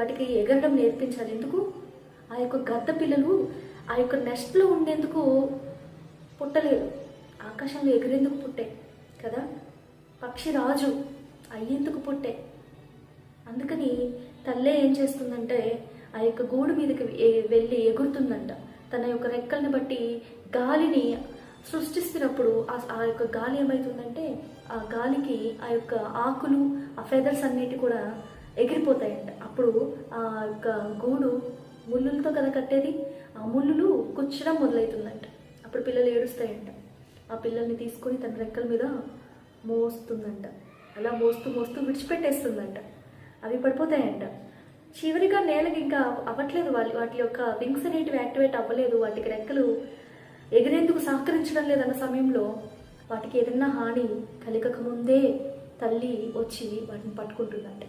వాటికి ఎగరడం నేర్పించాలి. ఎందుకు? ఆ యొక్క గద్ద పిల్లలు ఆ యొక్క నెస్ట్లో ఉండేందుకు పుట్టలేదు. ఆకాశంలో ఎగిరేందుకు పుట్టే కదా? పక్షి రాజు అయ్యేందుకు పుట్టే. అందుకని తల్లే ఏం చేస్తుందంటే ఆ యొక్క గూడు మీదకి వెళ్ళి ఎగురుతుందంట. తన యొక్క రెక్కల్ని బట్టి గాలిని సృష్టిస్తున్నప్పుడు ఆ ఆ యొక్క గాలి ఏమవుతుందంటే ఆ గాలికి ఆ యొక్క ఆకులు ఆ ఫెదర్స్ అన్నిటి కూడా ఎగిరిపోతాయంట. అప్పుడు ఆ యొక్క గూడు ముళ్ళులతో కదా కట్టేది? ఆ ముళ్ళులు గుచ్చడం మొదలవుతుందంట అప్పుడు పిల్లలు ఏడుస్తాయంట. ఆ పిల్లల్ని తీసుకొని తన రెక్కల మీద మోస్తుందంట. అలా మోస్తూ మోస్తూ విడిచిపెట్టేస్తుందంట. అవి పడిపోతాయంట. చివరిగా నేలకి ఇంకా అవ్వట్లేదు. వాళ్ళు వాటి యొక్క వింగ్స్ అనేటివి యాక్టివేట్ అవ్వలేదు. వాటికి రెక్కలు ఎగిరేందుకు సహకరించడం లేదన్న సమయంలో వాటికి ఏదైనా హాని కలగక ముందే తల్లి వచ్చి వాటిని పట్టుకుంటుందంట.